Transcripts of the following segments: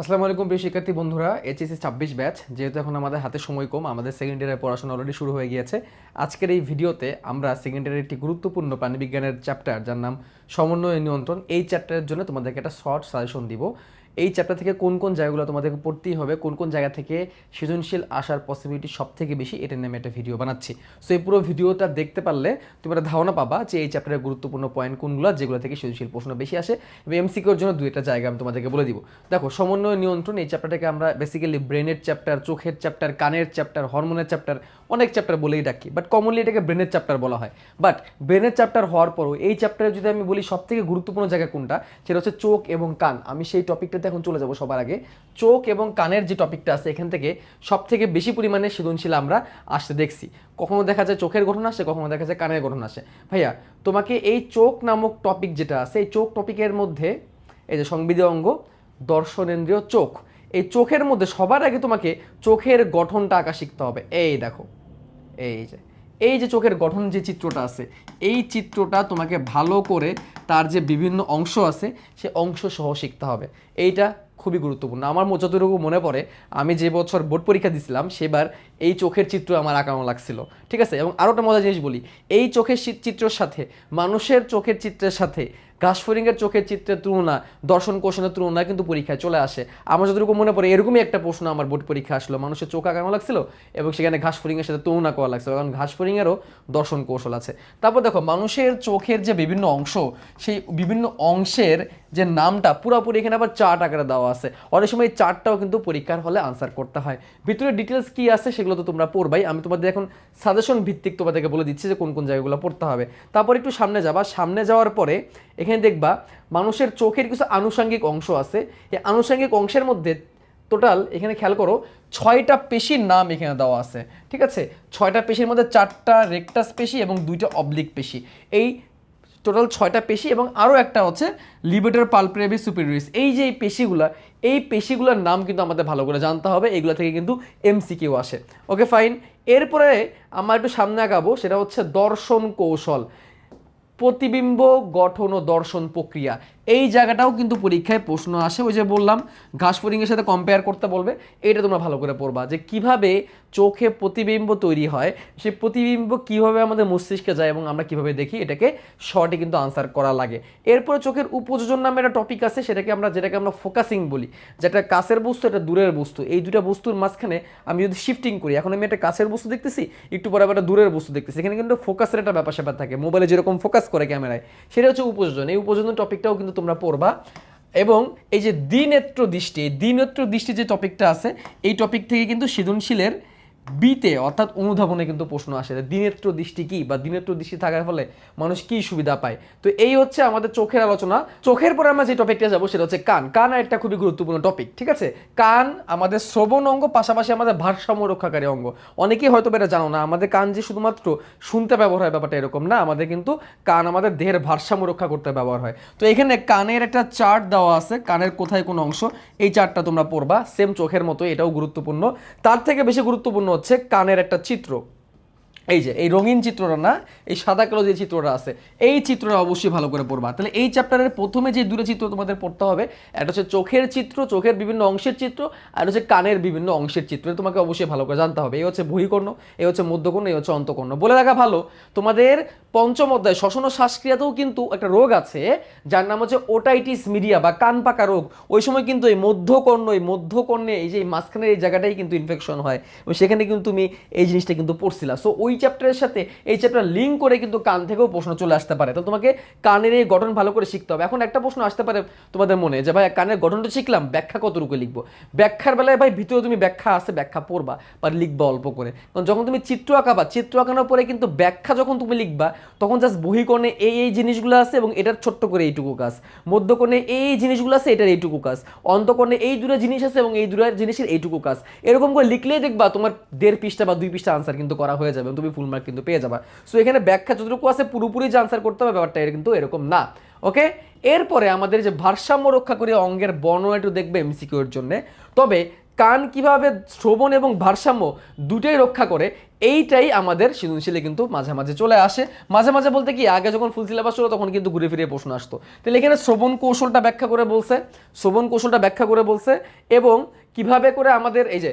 আসসালামু আলাইকুম প্রিয় শিক্ষার্থী বন্ধুরা, এইচএসসি ছাব্বিশ ব্যাচ, যেহেতু এখন আমাদের হাতে সময় কম, আমাদের সেকেন্ড ইয়ারের পড়াশোনা অলরেডি শুরু হয়ে গিয়েছে। আজকের এই ভিডিওতে আমরা সেকেন্ড ইয়ারের একটি গুরুত্বপূর্ণ প্রাণীবিজ্ঞানের চ্যাপ্টার যার নাম সমন্বয় নিয়ন্ত্রণ, এই চ্যাপ্টারের জন্য তোমাদেরকে একটা শর্ট সাজেশন দিব। এই চ্যাপ্টার থেকে কোন কোন জায়গাগুলো তোমাদেরকে পড়তেই হবে, কোন কোন জায়গা থেকে সৃজনশীল আসার পসিবিলিটি সব থেকে বেশি, এটা নিয়ে একটা ভিডিও বানাচ্ছি। সো এই পুরো ভিডিওটা দেখতে পারলে তুমি একটা ধারণা পাবা যে এই চ্যাপ্টারের গুরুত্বপূর্ণ পয়েন্ট কোনগুলো, যেগুলো থেকে সৃজনশীল প্রশ্ন বেশি আসে এবং এমসিকিউর জন্য দুইটা জায়গা আমি তোমাদেরকে বলে দিব। দেখো, সমন্বয় নিয়ন্ত্রণ, এই চ্যাপ্টারটাকে আমরা বেসিক্যালি ব্রেনের চ্যাপ্টার চোখের চ্যাপ্টার কানের চ্যাপ্টার হরমোনের চ্যাপ্টার অনেক চ্যাপ্টার বলেই ডাকি বাট কমনলি এটাকে ব্রেনের চ্যাপ্টার বলা হয়। বাট ব্রেনের চ্যাপ্টার হওয়ার পরও এই চ্যাপ্টারে যদি আমি বলি সব থেকে গুরুত্বপূর্ণ জায়গা কোনটা, সেটা হচ্ছে চোখ এবং কান। আমি সেই টপিকটাতে এখন চলে যাব সবার আগে। চোখ এবং কানের যে টপিকটা আছে, এখান থেকে সব থেকে বেশি পরিমাণে সৃজনশীল আমরা আসতে দেখছি। কখনো দেখা যায় চোখের গঠন আসে, কখনো দেখা যায় কানের গঠন আসে। ভাইয়া, তোমাকে এই চোখ নামক টপিক যেটা আছে, এই চোখ টপিকের মধ্যে এই যে সংবিধি অঙ্গ, দর্শনেন্দ্রীয় চোখ, এই চোখের মধ্যে সবার আগে তোমাকে চোখের গঠনটা আঁকা শিখতে হবে। এই দেখো, এই যে। এই যে চোখের গঠন যে চিত্রটা আছে, এই চিত্রটা তোমাকে ভালো করে তার যে বিভিন্ন অংশ আছে, সে অংশ সহ শিখতে হবে। এইটা খুবই গুরুত্বপূর্ণ। আমার যতটুকু মনে পড়ে, আমি যে বছর বোর্ড পরীক্ষা দিছিলাম, সেবার এই চোখের চিত্র আমার আঁকানো লাগছিল। ঠিক আছে? এবং আরও একটা মজার জিনিস বলি, এই চোখের চিত্রের সাথে, মানুষের চোখের চিত্রের সাথে ঘাসফড়িংয়ের চোখের চিত্রের তুলনা দর্শন কোষণের তুলনা কিন্তু পরীক্ষায় চলে আসে। আমার যতটুকু মনে পড়ে, এরকমই একটা প্রশ্ন আমার বোর্ড পরীক্ষা আসলো। মানুষের চোখ আঁকানো লাগছিল এবং সেখানে ঘাসফড়িংয়ের সাথে তুলনা করা লাগছিল। কারণ ঘাসফড়িংয়েরও দর্শন কৌশল আছে। তারপর দেখো, মানুষের চোখের যে বিভিন্ন অংশ, সেই বিভিন্ন অংশের যে নামটা পুরোপুরি এখানে আবার চার্ট আকারে দেওয়া আছে। অনেক সময় এই চার্টটাও কিন্তু পরীক্ষার হলে আনসার করতে হয়। ভিতরে ডিটেলস কি আছে সেগুলো তো তোমরা পড়বাই। আমি তোমাদের এখন সাজেশন ভিত্তিক তোমাদেরকে বলে দিচ্ছি যে কোন কোন জায়গাগুলো পড়তে হবে। তারপর একটু সামনে যাবা। সামনে যাওয়ার পরে এখানে দেখবা মানুষের চোখের কিছু আনুষঙ্গিক অংশ আছে। এই আনুষঙ্গিক অংশের মধ্যে টোটাল এখানে খেয়াল করো, ছয়টা পেশির নাম এখানে দেওয়া আছে, ঠিক আছে? ছয়টা পেশির মধ্যে চারটা রেকটাস পেশি এবং দুইটা অবলিক পেশি। এই টোটাল ছয়টা পেশি এবং আরও একটা হচ্ছে লিবেটার পালপ্রেভি সুপিরিয়রিস এই যে এই পেশিগুলা, এই পেশিগুলোর নাম কিন্তু আমাদের ভালো করে জানতে হবে, এগুলো থেকে কিন্তু এমসিকিউ আসে। ওকে ফাইন এরপরে আমরা একটু সামনে আগাবো, সেটা হচ্ছে দর্শন কৌশল। প্রতিবিম্ব গঠন ও দর্শন প্রক্রিয়া। এই জায়গাটাও কিন্তু পরীক্ষায় প্রশ্ন আসে। ওই যে বললাম ঘাসফড়িংয়ের সাথে কম্পেয়ার করতে বলবে, এটা তোমরা ভালো করে পড়বা যে কীভাবে চোখে প্রতিবিম্ব তৈরি হয়, সেই প্রতিবিম্ব কীভাবে আমাদের মস্তিষ্কে যায় এবং আমরা কীভাবে দেখি, এটাকে শর্টে কিন্তু আনসার করা লাগে। এরপরে চোখের উপযোজন নামে একটা টপিক আছে, সেটাকে আমরা, যেটাকে আমরা ফোকাসিং বলি যেটা কাছের বস্তু এটা দূরের বস্তু। এই দুটা বস্তুর মাঝখানে আমি যদি শিফটিং করি, এখন আমি একটা কাছের বস্তু দেখতেছি, একটু পরে একটা দূরের বস্তু দেখতেছি। এখানে কিন্তু ফোকাসের একটা ব্যাপার স্যাপার থাকে মোবাইলে যেরকম ফোকাস করে ক্যামেরায়, সেটা হচ্ছে উপযোজন। এই উপযোজন টপিকটাও কিন্তু তোমরা পড়বা। এবং এই যে দ্বিনেত্র দৃষ্টি, এই দ্বিনেত্র দৃষ্টি যে টপিকটা আছে, এই টপিক থেকে কিন্তু সৃজনশীলের বিতে, অর্থাৎ অনুধাবনে কিন্তু প্রশ্ন আসে যে দ্বিনেত্র দৃষ্টি কি বা দ্বিনেত্র দৃষ্টি থাকার ফলে মানুষ কি সুবিধা পায়? তো এই হচ্ছে আমাদের চোখের আলোচনা। চোখের পরে আমরা যে টপিকটা যাব সেটা হচ্ছে কান। কান একটা খুবই গুরুত্বপূর্ণ টপিক ঠিক আছে? কান আমাদের শ্রবণ অঙ্গ, পাশাপাশি আমাদের ভারসাম্য রক্ষাকারী অঙ্গ। অনেকেই হয়তো এটা জানো না, আমাদের কান যে শুধুমাত্র শুনতে ব্যবহার হয় ব্যাপারটা এরকম না, আমাদের কিন্তু কান আমাদের দেহের ভারসাম্য রক্ষা করতে ব্যবহার হয়। তো এখানে কানের একটা চার্ট দেওয়া আছে, কানের কোথায় কোন অংশ, এই চার্টটা তোমরা পড়বা সেম চোখের মতো এটাও গুরুত্বপূর্ণ। তার থেকে বেশি গুরুত্বপূর্ণ হচ্ছে কানের একটা চিত্র। এই যে, এই রঙিন চিত্রটা না, এই সাদা কালো যে চিত্রটা আছে, এই চিত্রটা অবশ্যই ভালো করে পড়বা। তাহলে এই চ্যাপ্টারের প্রথমে যে দুটো চিত্র তোমাদের পড়তে হবে, একটা হচ্ছে চোখের চিত্র, চোখের বিভিন্ন অংশের চিত্র, আর হচ্ছে কানের বিভিন্ন অংশের চিত্র। তোমাকে অবশ্যই ভালো করে জানতে হবে। এই হচ্ছে বহিকর্ণ এই হচ্ছে মধ্যকর্ণ এই হচ্ছে অন্তকর্ণ বলে রাখা ভালো, তোমাদের পঞ্চম অধ্যায়, শ্বসন ও শ্বাসক্রিয়াতেও কিন্তু একটা রোগ আছে, যার নাম হচ্ছে ওটাইটিস মিডিয়া বা কান পাকা রোগ। ওই সময় কিন্তু এই মধ্যকর্ণ এই মধ্যকর্ণে এই যে মাঝখানের এই জায়গাটাই কিন্তু ইনফেকশন হয়। সেখানে কিন্তু তুমি এই জিনিসটা কিন্তু পড়ছিলা। সো ওই চ্যাপ্টারের সাথে এই চ্যাপ্টার লিঙ্ক করে কিন্তু কান থেকেও প্রশ্ন চলে আসতে পারে। তো তোমাকে কানের এই গঠন ভালো করে শিখতে হবে। এখন একটা প্রশ্ন আসতে পারে তোমাদের মনে যে, ভাই, কানের গঠনটা শিখলাম, ব্যাখ্যা কতটুকু লিখব? ব্যাখ্যার বেলায়, ভাই, ভিতরে তুমি ব্যাখ্যা আছে, ব্যাখ্যা পড়বা বা লিখবা অল্প করে। কারণ যখন তুমি চিত্র আঁকাবা, চিত্র আঁকানোর পরে কিন্তু ব্যাখ্যা যখন তুমি লিখবা, তখন জাস্ট বহিকর্ণে এই এই জিনিসগুলো আছে এবং এটার ছোট্ট করে এইটুকু কাজ। মধ্যকর্ণে এই এই জিনিসগুলো আছে, এটার এইটুকু কাজ। অন্তকর্ণে এই দুটো জিনিস আছে এবং এই দুটো জিনিসের এইটুকু কাজ। এরকম করে লিখলেই দেখবা তোমার দেড় পৃষ্ঠা বা দুই পৃষ্ঠা আনসার কিন্তু করা হয়ে যাবে এবং তুমি ফুল মার্ক কিন্তু পেয়ে যাবা। সো এখানে ব্যাখ্যা যতটুকু আছে, পুরোপুরি যে আনসার করতে হবে, ব্যাপারটা এর কিন্তু এরকম না। ওকে এরপরে আমাদের যে ভারসাম্য রক্ষা করে অঙ্গের বর্ণনা একটু দেখবে এমসিকিউর জন্য। তবে, কান কীভাবে শ্রবণ এবং ভারসাম্য দুটোই রক্ষা করে, এইটাই আমাদের সৃজনশীলে কিন্তু মাঝে মাঝে চলে আসে। মাঝে মাঝে বলতে কি, আগে যখন ফুল সিলেবাস ছিল তখন কিন্তু ঘুরে ফিরে প্রশ্ন আসতো। তাহলে এখানে শ্রবণ কৌশলটা ব্যাখ্যা করে বলছে, শ্রবণ কৌশলটা ব্যাখ্যা করে বলছে, এবং কীভাবে করে আমাদের এই যে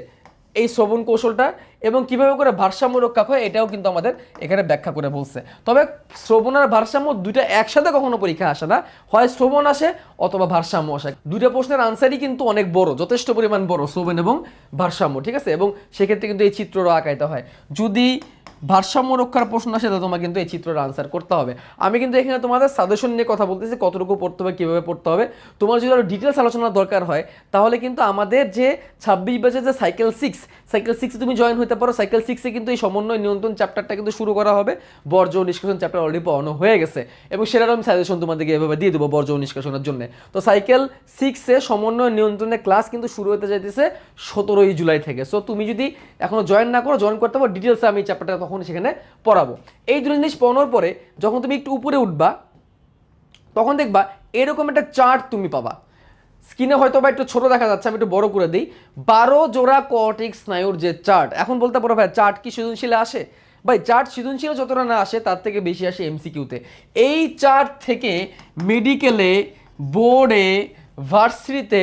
এই শ্রবণ কৌশলটা এবং কীভাবে করে ভারসাম্য রক্ষা হয় এটাও কিন্তু আমাদের এখানে ব্যাখ্যা করে বলছে। তবে শ্রবণ আর ভারসাম্য দুইটা একসাথে কখনো পরীক্ষা আসে না। হয় শ্রবণ আসে অথবা ভারসাম্য আসে। দুইটা প্রশ্নের আনসারই কিন্তু অনেক বড়, যথেষ্ট পরিমাণ বড়, শ্রবণ এবং ভারসাম্য, ঠিক আছে? এবং সেক্ষেত্রে কিন্তু এই চিত্ররা আঁকাইতে হয়। যদি ভারসাম্য রক্ষার প্রশ্ন আসে তাহলে তোমার কিন্তু এই চিত্রটা আনসার করতে হবে। আমি কিন্তু এখানে তোমাদের সাজেশন নিয়ে কথা বলতেছি, কতটুকু পড়তে হবে, কীভাবে পড়তে হবে। তোমার যদি আরও ডিটেলস আলোচনা দরকার হয়, তাহলে কিন্তু আমাদের যে ছাব্বিশ ব্যাচের যে সাইকেল সিক্স সাইকেল সিক্সে তুমি জয়েন হতে পারো। সাইকেল সিক্সে কিন্তু এই সমন্বয় নিয়ন্ত্রণ চ্যাপ্টারটা কিন্তু শুরু করা হবে। বর্জ্য নিষ্কাশন চ্যাপ্টার অলরেডি পড়ানো হয়ে গেছে। এবং সেটারও আমি সাজেশন তোমাদেরকে এভাবে দিয়ে দেবো বর্জ্য নিষ্কাশনের জন্য। তো সাইকেল সিক্সে সমন্বয় নিয়ন্ত্রণের ক্লাস কিন্তু শুরু হতে যাইতেছে সতেরোই জুলাই থেকে। সো তুমি যদি এখনও জয়েন না করো জয়েন করতে পারো। ডিটেলসে আমি চ্যাপ্টারটা তখন সেখানে পড়াবো। এই দুটো জিনিস পড়ানোর পরে যখন তুমি একটু উপরে উঠবা, তখন দেখবা এরকম একটা চার্ট তুমি পাবা। স্কিনে হয়তো বা একটু ছোট দেখা যাচ্ছে, আমি একটু বড় করে দিই। বারো জোড়া কর্টিক স্নায়ুর যে চার্ট এখন বলতে পারো ভাই চার্ট কি সৃজনশীলে আসে? ভাই চার্ট সৃজনশীল যতটা না আসে, তার থেকে বেশি আসে এমসিকিউতে এই চার্ট থেকে মেডিকেলে বোর্ডে ভার্সিটিতে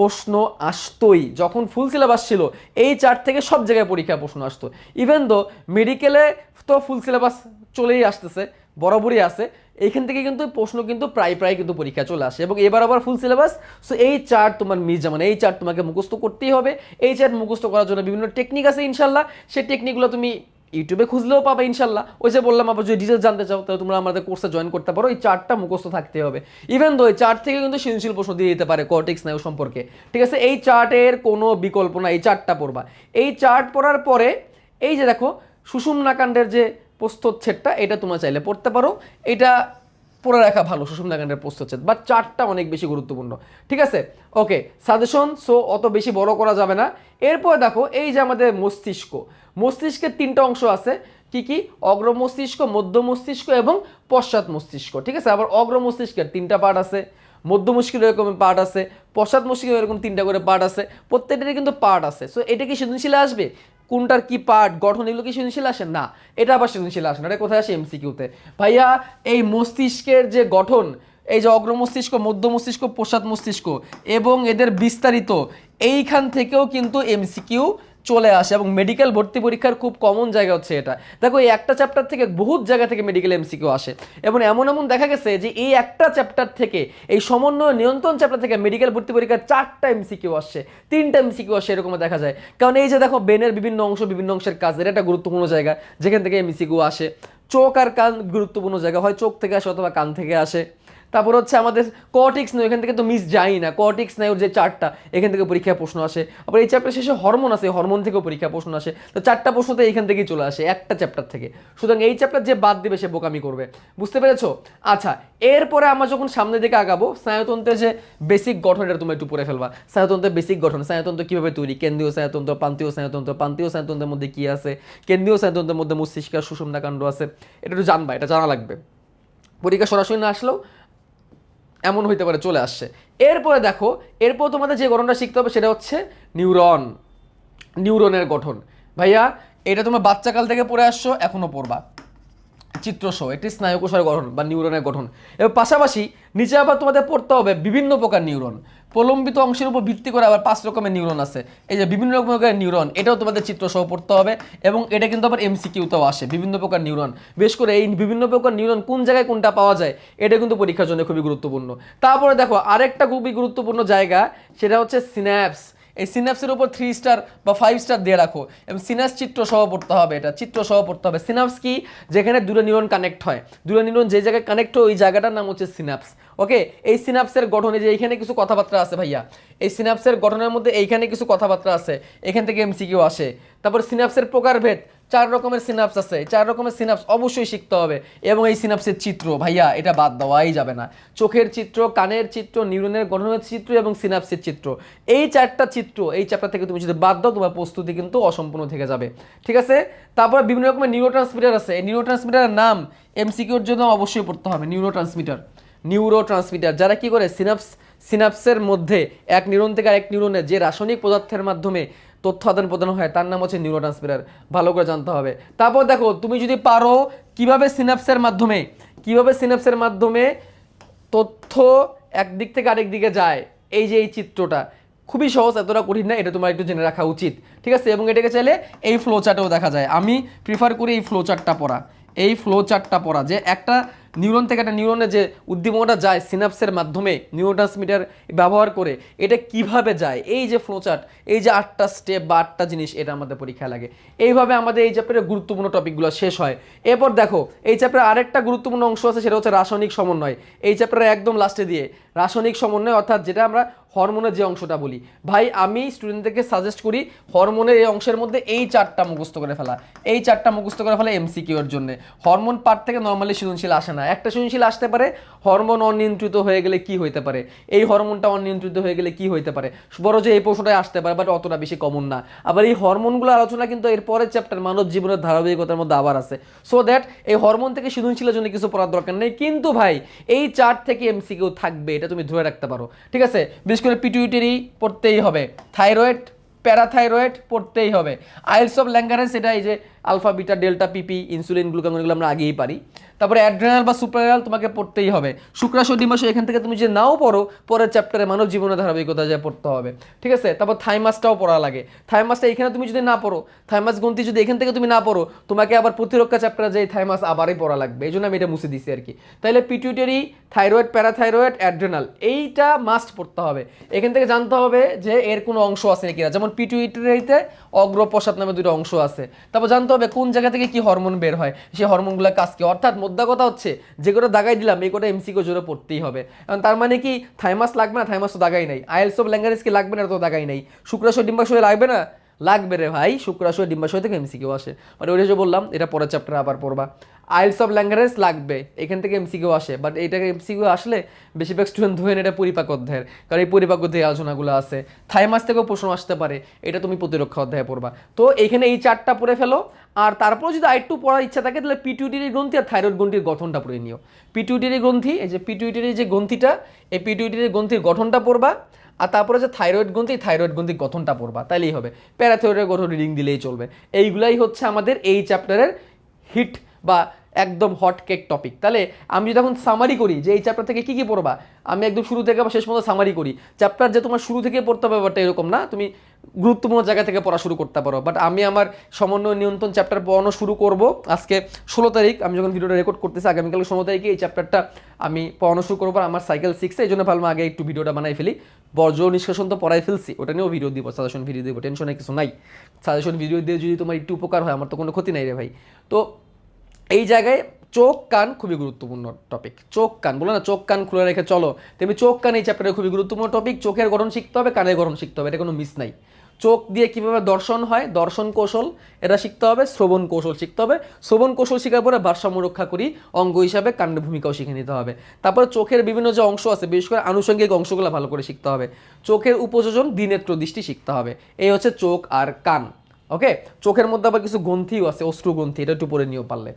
প্রশ্ন আসতোই। যখন ফুল সিলেবাস ছিল, এই চার্ট থেকে সব জায়গায় পরীক্ষায় প্রশ্ন আসতো। ইভেন দো মেডিকেলে তো ফুল সিলেবাস চলেই আসতেছে, বরাবরই আছে এইখান থেকে কিন্তু প্রশ্ন কিন্তু প্রায় প্রায় কিন্তু পরীক্ষা চলে আসে এবং এবার আবার ফুল সিলেবাস সো এই চার্ট তোমার মিস যেমন এই চার্ট তোমাকে মুখস্থ করতেই হবে। এই চার্ট মুখস্থ করার জন্য বিভিন্ন টেকনিক আছে ইনশাল্লাহ। সেই টেকনিকগুলো তুমি ইউটিউবে খুঁজলেও পাবে ইনশাল্লাহ। ওই যে বললাম, আবার যদি ডিটেলস জানতে চাও, তাহলে তোমরা আমাদের কোর্সে জয়েন করতে পারো। এই চারটা মুখস্থ থাকতে হবে। ইভেন দো এই চার্ট থেকে কিন্তু সৃজনশীল প্রশ্ন দিয়ে দিতে পারে কর্টেক্স স্নায়ু সম্পর্কে। ঠিক আছে? এই চার্টের কোনো বিকল্প না, এই চার্টটা পড়বা। এই চার্ট পড়ার পরে, এই যে দেখো সুষুম্নাকাণ্ডের যে প্রস্তুচ্ছেদটা এটা তোমরা চাইলে পড়তে পারো। এটা পড়ে রাখা ভালো সুষুম্নাকাণ্ডের প্রস্তুচ্ছেদ বাট চারটা অনেক বেশি গুরুত্বপূর্ণ। ঠিক আছে? ওকে সাজেশন সো অত বেশি বড় করা যাবে না। এরপর দেখো, এই যে আমাদের মস্তিষ্ক। মস্তিষ্কের তিনটা অংশ আছে, কি কি? অগ্র মস্তিষ্ক, মধ্য মস্তিষ্ক এবং পশ্চাৎ মস্তিষ্ক। ঠিক আছে? আবার অগ্র মস্তিষ্কের তিনটা পার্ট আছে, মধ্য মুশকিল এরকম পার্ট আছে, পশ্চাৎ মুশকিল এরকম তিনটা করে পার্ট আছে, প্রত্যেকটারই কিন্তু পার্ট আছে। সো এটা কি সৃজনশীলে আসবে? কোনটার কি পার্ট গঠন, এগুলো কি সৃজনশীল আসে? না, এটা আবার সৃজনশীল আসে না, এটা কোথায় আসে? এমসিকিউতে ভাইয়া, এই মস্তিষ্কের যে গঠন, এই যে অগ্র মস্তিষ্ক, মধ্য মস্তিষ্ক পশ্চাৎ মস্তিষ্ক এবং এদের বিস্তারিত, এইখান থেকেও কিন্তু এমসিকিউ চলে আসে এবং মেডিকেল ভর্তি পরীক্ষার খুব কমন জায়গা হচ্ছে এটা। দেখো, এই একটা চ্যাপ্টার থেকে বহুত জায়গা থেকে মেডিকেল এমসিকিউ আসে। এবং এমন এমন দেখা গেছে যে এই একটা চ্যাপ্টার থেকে, এই সমন্বয় নিয়ন্ত্রণ চ্যাপ্টার থেকে মেডিকেল ভর্তি পরীক্ষার চারটা এমসিকিউ আসছে তিনটা এমসিকিউ আসে এরকম দেখা যায়। কারণ এই যে দেখো বেনের বিভিন্ন অংশ, বিভিন্ন অংশের কাজের এটা গুরুত্বপূর্ণ জায়গা। যেখান থেকে এমসিকিউ আসে। চোখ আর কান গুরুত্বপূর্ণ জায়গা। হয় চোখ থেকে আসে অথবা কান থেকে আসে। তারপর হচ্ছে আমাদের কটিক্স স্নায়ু এখান থেকে তো মিস যাই না। কটিক্স স্নায়ুর যে চারটা, এখান থেকে পরীক্ষায় প্রশ্ন আসে। আবার এই চ্যাপ্টার শেষে হরমোন আছে হরমোন থেকেও পরীক্ষা প্রশ্ন আসে। তো চারটা প্রশ্ন তো এইখান থেকেই চলে আসে, একটা চ্যাপ্টার থেকে। সুতরাং এই চ্যাপ্টার যে বাদ দিবে সে বোকামি করবে। বুঝতে পেরেছ? আচ্ছা এরপরে আমরা যখন সামনের দিকে আগাবো, স্নায়ুতন্ত্রের যে বেসিক গঠন, এটা তুমি একটু পড়ে ফেলবা। স্নায়ুতন্ত্রের বেসিক গঠন, স্নায়ুতন্ত্র কীভাবে তৈরি? কেন্দ্রীয় স্নায়ুতন্ত্র, প্রান্তীয় স্নায়ুতন্ত্র, প্রান্তীয় স্নায়ুতন্ত্রের মধ্যে কী আছে? কেন্দ্রীয় স্নায়ুতন্ত্রের মধ্যে মস্তিষ্ক সুষুম্নাকাণ্ড আছে। এটা একটু জানবা, এটা জানা লাগবে। পরীক্ষা সরাসরি না আসলেও এমন হইতে পারে, চলে আসছে। এরপরে দেখো, এরপর তোমাদের যে গঠনটা শিখতে হবে সেটা হচ্ছে নিউরন, নিউরনের গঠন। ভাইয়া, এটা তোমরা বাচ্চাকাল থেকে পড়ে আসছো এখনও পড়বা। চিত্রসহ একটি স্নায়ুকোষের গঠন বা নিউরনের গঠন। এবার পাশাপাশি নিচে আবার তোমাদের পড়তে হবে বিভিন্ন প্রকার নিউরন প্রলম্বিত অংশের উপর ভিত্তি করে আবার পাঁচ রকমের নিউরন আছে। এই যে বিভিন্ন রকমের নিউরন এটাও তোমাদের চিত্রসহ পড়তে হবে এবং এটা কিন্তু আবার এমসিকিউতেও আসে, বিভিন্ন প্রকার নিউরন বেশ করে এই বিভিন্ন প্রকার নিউরন কোন জায়গায় কোনটা পাওয়া যায়, এটা কিন্তু পরীক্ষার জন্য খুবই গুরুত্বপূর্ণ। তারপরে দেখো, আরেকটা খুবই গুরুত্বপূর্ণ জায়গা, সেটা হচ্ছে সিন্যাপস এই সিনাপসের উপর থ্রি স্টার বা ফাইভ স্টার দিয়ে রাখো। এবং সিনাপস চিত্র সহ পড়তে হবে এটা। চিত্র সহ পড়তে হবে। সিনাপস কি? যেখানে দূরে নিউরন কানেক্ট হয়। দূরে নিউরন যে জায়গায় কানেক্ট হয়, ওই জায়গাটার নাম হচ্ছে সিনাপস ওকে এই সিনাপসের গঠনে যে এইখানে কিছু কথাবার্তা আছে ভাইয়া, এই সিনাপসের গঠনের মধ্যে এইখানে কিছু কথাবার্তা আছে। এখান থেকে এমসিকিউ আসে। তারপর সিনাপসের প্রকারভেদ। চার রকমের সিনাপস আছে। চার রকমের সিনাপস অবশ্যই শিখতে হবে। এবং এই সিনাপসের চিত্র, ভাইয়া, এটা বাদ দেওয়াই যাবে না। চোখের চিত্র, কানের চিত্র, নিউরনের গঠনের চিত্র এবং সিনাপসের চিত্র। এই চারটা চিত্র, এই চ্যাপ্টার থেকে তুমি যদি বাদ দাও, তোমার প্রস্তুতি কিন্তু অসম্পূর্ণ থেকে যাবে। ঠিক আছে? তারপর বিভিন্ন রকমের নিউরো ট্রান্সমিটার আছে। এই নিউরো ট্রান্সমিটারের নাম এমসিকিউর জন্য অবশ্যই পড়তে হবে। নিউরো ট্রান্সমিটার নিউরো ট্রান্সমিটার যারা কি করে? সিনাপস সিনাপসের মধ্যে এক নিউরন থেকে আরেক নিউরনে যে রাসায়নিক পদার্থের মাধ্যমে তথ্য আদান প্রদান হয়, তার নাম হচ্ছে নিউরো ট্রান্সমিটার ভালো করে জানতে হবে। তারপর দেখো, তুমি যদি পারো কীভাবে সিনাপসের মাধ্যমে, কীভাবে সিনাপসের মাধ্যমে তথ্য একদিক থেকে আরেক দিকে যায়, এই যে এই চিত্রটা, খুবই সহজ, এতটা কঠিন না, এটা তোমার একটু জেনে রাখা উচিত। ঠিক আছে? এবং এটাকে চাইলে এই ফ্লো চার্টেও দেখা যায়। আমি প্রিফার করি এই ফ্লো চার্টটা পড়া। এই ফ্লো চার্টটা পড়া যে একটা নিউরন থেকে একটা নিউরনে যে উদ্দীপনাটা যায় সিনাপসের মাধ্যমে নিউরোট্রান্সমিটার ব্যবহার করে, এটা কীভাবে যায়? এই যে ফ্লো চার্ট এই যে আটটা স্টেপ বা আটটা জিনিস, এটা আমাদের পরীক্ষায় লাগে। এইভাবে আমাদের এই চ্যাপ্টারের গুরুত্বপূর্ণ টপিকগুলো শেষ হয়। এরপর দেখো, এই চ্যাপ্টারে আরেকটা গুরুত্বপূর্ণ অংশ আছে, সেটা হচ্ছে রাসায়নিক সমন্বয়। এই চ্যাপ্টারে একদম লাস্টে দিয়ে, রাসায়নিক সমন্বয় অর্থাৎ যেটা আমরা হরমোনের যে অংশটা বলি। ভাই, আমি স্টুডেন্টদেরকে সাজেস্ট করি, হরমোনের এই অংশের মধ্যে এই চারটা মুখস্থ করে ফেলা। এই চারটা মুখস্থ করে ফেলা এমসিকিউ এর জন্য। হরমোন পার্ট থেকে নর্মালি সৃজনশীল আসে না। একটা সৃজনশীল আসতে পারে, হরমোন অনিয়ন্ত্রিত হয়ে গেলে কি হইতে পারে? এই হরমোনটা অনিয়ন্ত্রিত হয়ে গেলে কি হইতে পারে? বড় যে এই প্রশ্নটাই আসতে পারে বাট অতটা বেশি কমন না। আবার এই হরমোনগুলো আলোচনা কিন্তু এর পরের চ্যাপ্টার মানব জীবনের ধারাবাহিকতার মধ্যে আবার আছে। সো দ্যাট এই হরমোন থেকে সৃজনশীলের জন্য কিছু পড়ার দরকার নেই। কিন্তু ভাই, এই চার্ট থেকে এমসিকিউ থাকবে, এটা তুমি ধরে রাখতে পারো। ঠিক আছে? বিশেষ করে পিটুইটারি পড়তেই হবে। থাইরয়েড প্যারাথাইরয়েড পড়তেই হবে। আইলস অফ ল্যাঙ্গারেন্স এটা এই যে alpha, beta, delta PP insulin glucagon এগুলো আমরা আগেই পারি। তারপরে অ্যাড্রেনাল বা সুপ্রানাল তোমাকে পড়তেই হবে। শুক্রাশয় ডিমাশয় এখান থেকে তুমি যে নাও পড়ো, পরের চ্যাপ্টারে মানব জীবনের ধারাবাহিকতা যায় পড়তে হবে। ঠিক আছে? তারপর থাইমাসটাও পড়া লাগে। থাইমাসটা এখানে তুমি যদি না পড়ো, থাইমাস গ্রন্থি যদি এখান থেকে তুমি না পড়ো, তোমাকে আবার প্রতিরক্ষা চ্যাপ্টারে যে থাইমাস আবারই পড়া লাগবে। এই জন্য আমি এটা মুছে দিছি আর কি। তাহলে পিটুইটারি থাইরয়েড প্যারাথাইরয়েড অ্যাড্রেনাল এইটা মাস্ট পড়তে হবে। এখান থেকে জানতে হবে যে এর কোনো অংশ আছে কিনা। যেমন পিটুইটারিতে অগ্রপ্রসাদ নামে দুটো অংশ আছে। তারপর জানতে হবে কোন জায়গা থেকে কি হরমোন বের হয়, সেই হরমোনগুলো কাজ কি? অর্থাৎ মোদ্দা কথা হচ্ছে, যে কটা দাগাই দিলাম, এই কটা এমসিকে জোরে পড়তেই হবে। কারণ তার মানে কি থাইমাস লাগবে না? থাইমাস তো দাগাই নাই। আইএলস অফ ল্যাঙ্গারেজ কি লাগবে না? তো দাগাই নাই। শুক্রাশয় ডিম্বাশয় লাগবে না? লাগবে রে ভাই, শুক্রাশয়, ডিম্বাশয় থেকে এমসিকিউ আসে। মানে ওইটা যে বললাম, এটা পরের চ্যাপ্টার আবার পড়বা। আইলস অফ ল্যাঙ্গারেস লাগবে। এখান থেকে এমসিকিউ আসে। বাট এইটাকে এমসিকিউ আসলে বেশিরভাগ স্টুডেন্ট ধরেন এটা পরিপাক অধ্যায়ের। কারণ এই পরিপাক অধ্যায়ে আলোচনাগুলো আছে। থাইমাস থেকেও প্রশ্ন আসতে পারে। এটা তুমি প্রতিরক্ষা অধ্যায়ে পড়বা। তো এখানে এই চারটা পড়ে ফেলো। আর তারপর যদি আরেকটু পড়ার ইচ্ছা থাকে, তাহলে পিটুইটারি গ্রন্থি আর থাইরয়েড গ্রন্থির গঠনটা পড়ে নিও। পিটুইটারি গ্রন্থি, এই যে পিটুইটারি যে গ্রন্থিটা, এই পিটুইটারি গ্রন্থির গঠনটা পড়বা। আর তারপরে যে থাইরয়েড গ্রন্থি থাইরয়েড গ্রন্থির গঠনটা পড়বা। তাইলেই হবে। প্যারাথাইরয়েডের গঠন রিডিং দিলেই চলবে। এইগুলাই হচ্ছে আমাদের এই চ্যাপ্টারের হিট বা একদম হট কেক টপিক তাহলে আমি যদি এখন সামারি করি যে এই চ্যাপ্টার থেকে কী কী পড়বা, আমি একদম শুরু থেকে বা শেষ পর্যন্ত সামারি করি। চ্যাপ্টার যে তোমার শুরু থেকে পড়তে হবে ব্যাপারটা এরকম না, তুমি গুরুত্বপূর্ণ জায়গা থেকে পড়া শুরু করতে পারো। বাট আমি আমার সমন্বয় নিয়ন্ত্রণ চ্যাপ্টার পড়ানো শুরু করব আজকে ষোলো তারিখ। আমি যখন ভিডিওটা রেকর্ড করতেছি, আগামীকাল ষোলো তারিখে এই চ্যাপ্টারটা আমি পড়ানো শুরু করব। আমার সাইকেল সিক্সে এই জন্য ভাবলাম আগে একটু ভিডিওটা বানাই ফেলি। বর্জ্য নিষ্কাশন তো পড়াই ফেলছি, ওটা নিয়েও ভিডিও দিব সাজেশন ভিডিও দিব টেনশনে কিছু নাই। সাজেশন ভিডিও দিয়ে যদি তোমার একটু উপকার হয়, আমার তো কোনো ক্ষতি নাই রে ভাই। তো এই জায়গায় চোখ, কান খুবই গুরুত্বপূর্ণ টপিক চোখ, কান, বলো না, চোখ, কান খুলে রেখে চলো। তেমনি চোখ, কান এই চ্যাপ্টারে খুবই গুরুত্বপূর্ণ টপিক চোখের গঠন শিখতে হবে, কানের গঠন শিখতে হবে, এটা কোনো মিস নাই। চোখ দিয়ে কীভাবে দর্শন হয়? দর্শন কৌশল, এটা শিখতে হবে, শ্রবণ কৌশল শিখতে হবে। শ্রবণ কৌশল শেখার পরে ভারসাম্য রক্ষা করি, অঙ্গ হিসাবে কাণ্ডের ভূমিকাও শিখে নিতে হবে। তারপরে চোখের বিভিন্ন যে অংশ আছে, বিশেষ করে আনুষঙ্গিক অংশগুলো ভালো করে শিখতে হবে। চোখের উপযোজন দ্বিনেত্র দৃষ্টি শিখতে হবে। এই হচ্ছে চোখ আর কান ওকে চোখের মধ্যে আবার কিছু গ্রন্থিও আছে অশ্রু গ্রন্থি এটা একটু পরে নিয়েও পারলে।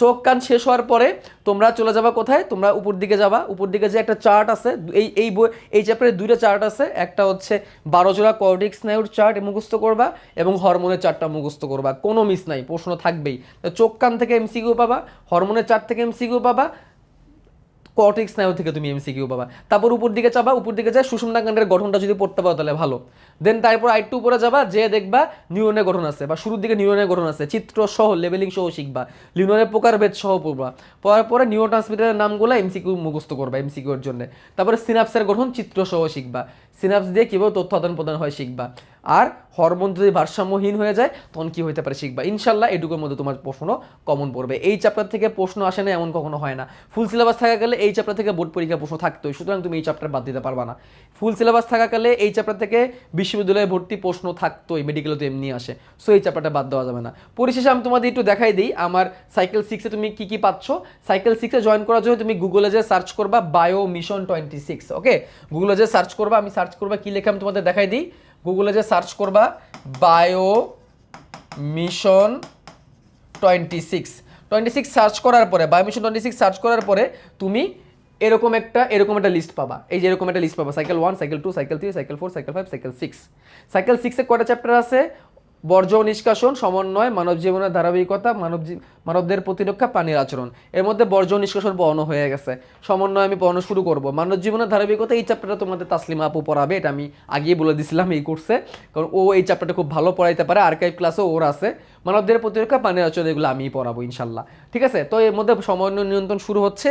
চোখ কান শেষ হওয়ার পরে তোমরা চলে যাবা কোথায়? তোমরা উপর দিকে যাবা। উপর দিকে যে একটা চার্ট আছে, এই এই বই, এই চ্যাপ্টারে দুইটা চার্ট আছে। একটা হচ্ছে বারো জোড়া কর্ডিক স্নায়ুর চার্ট মুখস্থ করবা এবং হরমোনের চার্টটা মুখস্থ করবা। কোনো মিস নাই, প্রশ্ন থাকবেই। চোখ কান থেকে এমসিকিউ পাবা হরমোনের চার্ট থেকে এমসিকিউ পাবা কর্টিক স্নায়ু থেকে তুমি এমসিকিউ পাবা। তারপর উপর দিকে চাবা উপর দিকে যায় সুষুম্না কাণ্ডের গঠনটা যদি পড়তে পারো তাহলে ভালো। দেন তারপর আরেকটু উপরে যাবা, যে দেখবা নিউরনের গঠন আছে, বা শুরুর দিকে নিউরনের গঠন আছে, চিত্র সহ লেভেলিং সহ শিখবা নিউরনের প্রকারভেদ সহ পড়বা। পড়ার পরে নিউরো ট্রান্সমিটারের নামগুলো এমসিকিউ মুখস্থ করবা এমসিকিউর জন্য। তারপরে সিনাপসের গঠন, চিত্র সহ শিখবা। সিনাপস দিয়ে কীভাবে তথ্য আদান প্রদান হয় শিখবা। আর হরমোন যদি ভারসাম্যহীন হয়ে যায়, তখন কি হতে পারে শিখবা? ইনশাল্লাহ এটুকুর মধ্যে তোমার প্রশ্ন কমন পড়বে। এই চ্যাপ্টার থেকে প্রশ্ন আসে না, এমন কখনো হয় না। ফুল সিলেবাস থাকা গেলে এই চ্যাপ্টার থেকে বোর্ড পরীক্ষা প্রশ্ন থাকতোই, সুতরাং তুমি এই চ্যাপ্টার বাদ দিতে পারবা না। ফুল সিলেবাস থাকাকালে এই চ্যাপ্টার থেকে বিশ্ববিদ্যালয়ে ভর্তি প্রশ্ন থাকতোই মেডিকেলে তো এমনি আসে। সো এই চ্যাপ্টারটা বাদ দেওয়া যাবে না। পরিশেষে আমি তোমাদের একটু দেখাই দিই, আমার সাইকেল সিক্সে তুমি কি কি পাচ্ছ? সাইকেল সিক্সে জয়েন করার জন্য তুমি গুগলে যে সার্চ করবা bio mission twenty six okay গুগলে যে সার্চ করবা, আমি সার্চ করবা, কি লেখা আমি তোমাদের দেখাই দিই। গুগলে যে সার্চ করবা bio mission twenty six twenty six search করার পরে bio mission twenty six search করার পরে তুমি এরকম একটা এরকম একটা লিস্ট পাবা। এই যে এরকম একটা লিস্ট পাবা cycle one cycle two cycle three cycle four cycle five cycle six cycle সিক্সে কটা চ্যাপ্টার আছে? বর্জ্য নিষ্কাশন, সমন্বয় মানব জীবনের ধারাবাহিকতা মানব মানবদের প্রতিরক্ষা, প্রাণীর আচরণ। এর মধ্যে বর্জ্য নিষ্কাশন পড়ানো হয়ে গেছে। সমন্বয় আমি পড়ানো শুরু করব। মানব জীবনের ধারাবাহিকতা এই চ্যাপ্টারটা তোমাদের তাসলিমা আপু পড়াবে, এটা আমি আগেই বলে দিছিলাম এই কোর্সে কারণ ও এই চ্যাপ্টারটা খুব ভালো পড়াইতে পারে আর্কাইভ ক্লাসও ওর আছে। মানবদের প্রতিরক্ষা পানির আচরণ এগুলো আমিই পড়াবো ইনশাল্লাহ। ঠিক আছে? তো এর মধ্যে সমন্বয় নিয়ন্ত্রণ শুরু হচ্ছে।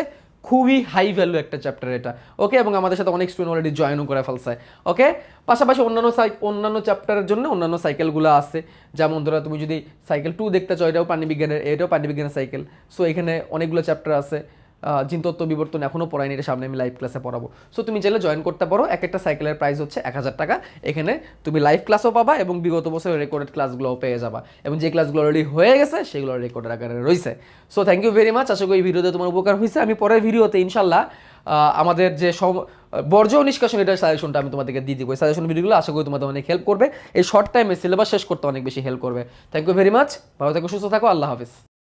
খুবই হাই ভ্যালু একটা চ্যাপ্টার এটা ওকে এবং আমাদের সাথে অনেক স্টুডেন্ট অলরেডি জয়েনও করে ফেলছে ওকে পাশাপাশি অন্যান্য সাই অন্যান্য চ্যাপ্টারের জন্য অন্যান্য সাইকেলগুলো আছে। যেমন ধরো, তুমি যদি সাইকেল টু দেখতে চাও, এটাও প্রাণীবিজ্ঞানের এটাও প্রাণীবিজ্ঞানের সাইকেল সো এখানে অনেকগুলো চ্যাপ্টার আছে। জিনতত্ত্ব বিবর্তন এখনও পড়াইনি এটা সামনে আমি লাইভ ক্লাসে পড়াবো। সো তুমি চাইলে জয়েন করতে পারো, এক একটা সাইকেলের প্রাইস হচ্ছে এক হাজার টাকা। এখানে তুমি লাইভ ক্লাসও পাবা এবং বিগত বছরের রেকর্ডেড ক্লাসগুলোও পেয়ে যাবা। এবং যে ক্লাসগুলো অলরেডি হয়ে গেছে, সেগুলো রেকর্ডের আকারে রয়েছে so thank you very much আশা করি এই ভিডিওতে তোমার উপকার হয়েছে। আমি পরের ভিডিওতে, ইনশাল্লাহ আমাদের যে সব বর্জ্য নিষ্কাশন এটার সাজেশনটা আমি তোমাদেরকে দিয়ে দিব। সাজেশন ভিডিওগুলো আশা করি তোমাদের অনেক হেল্প করবে। এই শর্ট টাইমে সিলেবাস শেষ করতে অনেক বেশি হেল্প করবে। থ্যাংক ইউ ভেরি মাচ ভালো থাকো, সুস্থ থাকো। আল্লাহ হাফিজ।